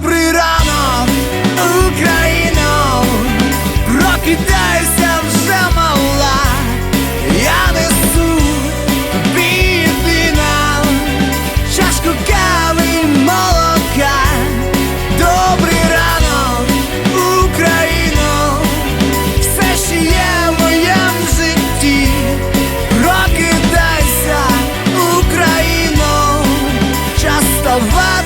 добрий ранок, Україно, прокидайся вже мала, я несу тобі чашку кави молока, добрий ранок, Україно, все ще є в моєму житті, прокидайся, Україно, час ставати